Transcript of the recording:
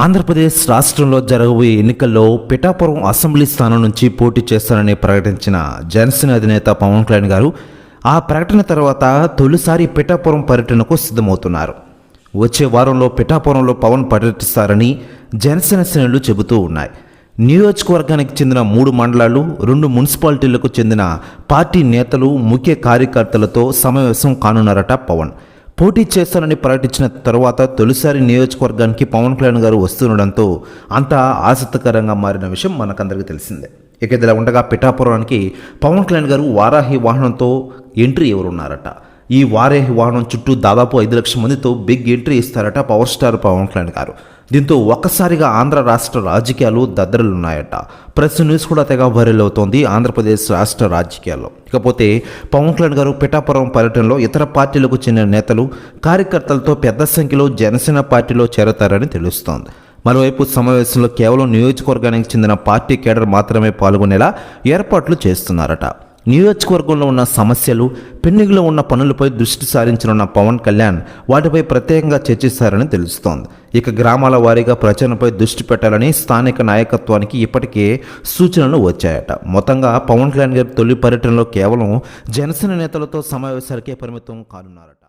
ఆంధ్రప్రదేశ్ రాష్ట్రంలో జరగబోయే ఎన్నికల్లో పిఠాపురం అసెంబ్లీ స్థానం నుంచి పోటీ చేస్తానని ప్రకటించిన జనసేన అధినేత పవన్ కళ్యాణ్ గారు ఆ ప్రకటన తర్వాత తొలిసారి పిఠాపురం పర్యటనకు సిద్ధమవుతున్నారు. వచ్చే వారంలో పిఠాపురంలో పవన్ పర్యటిస్తారని జనసేన శ్రేణులు చెబుతూ ఉన్నాయి. నియోజకవర్గానికి చెందిన మూడు మండలాలు రెండు మున్సిపాలిటీలకు చెందిన పార్టీ నేతలు ముఖ్య కార్యకర్తలతో సమావేశం కానున్నారట పవన్. పోటీ చేస్తానని ప్రకటించిన తర్వాత తొలిసారి నియోజకవర్గానికి పవన్ కళ్యాణ్ గారు వస్తుండడంతో అంతా ఆసక్తికరంగా మారిన విషయం మనకందరికీ తెలిసిందే. ఇక ఇదిలా ఉండగా పిఠాపురానికి పవన్ కళ్యాణ్ గారు వారాహి వాహనంతో ఎంట్రీ ఎవరున్నారట? ఈ వారాహి వాహనం చుట్టూ దాదాపు ఐదు లక్షల మందితో బిగ్ ఎంట్రీ ఇస్తారట పవర్ స్టార్ పవన్ కళ్యాణ్ గారు. దీంతో ఒక్కసారిగా ఆంధ్ర రాష్ట్ర రాజకీయాలు దద్దరలున్నాయట. ప్రెస్ న్యూస్ కూడా తెగ వైరల్ అవుతోంది ఆంధ్రప్రదేశ్ రాష్ట్ర రాజకీయాల్లో. ఇకపోతే పవన్ కళ్యాణ్ గారు పిఠాపురం పర్యటనలో ఇతర పార్టీలకు చెందిన నేతలు కార్యకర్తలతో పెద్ద సంఖ్యలో జనసేన పార్టీలో చేరతారని తెలుస్తోంది. మరోవైపు సమావేశంలో కేవలం నియోజకవర్గానికి చెందిన పార్టీ కేడర్ మాత్రమే పాల్గొనేలా ఏర్పాట్లు చేస్తున్నారట. నియోజకవర్గంలో ఉన్న సమస్యలు పెండింగ్లో ఉన్న పనులపై దృష్టి సారించనున్న పవన్ కళ్యాణ్ వాటిపై ప్రత్యేకంగా చర్చిస్తారని తెలుస్తోంది. ఇక గ్రామాల వారీగా ప్రచారంపై దృష్టి పెట్టాలని స్థానిక నాయకత్వానికి ఇప్పటికే సూచనలు వచ్చాయట. మొత్తంగా పవన్ కళ్యాణ్ గారి తొలి పర్యటనలో కేవలం జనసేన నేతలతో సమావేశాలకే పరిమితం కానున్నారట.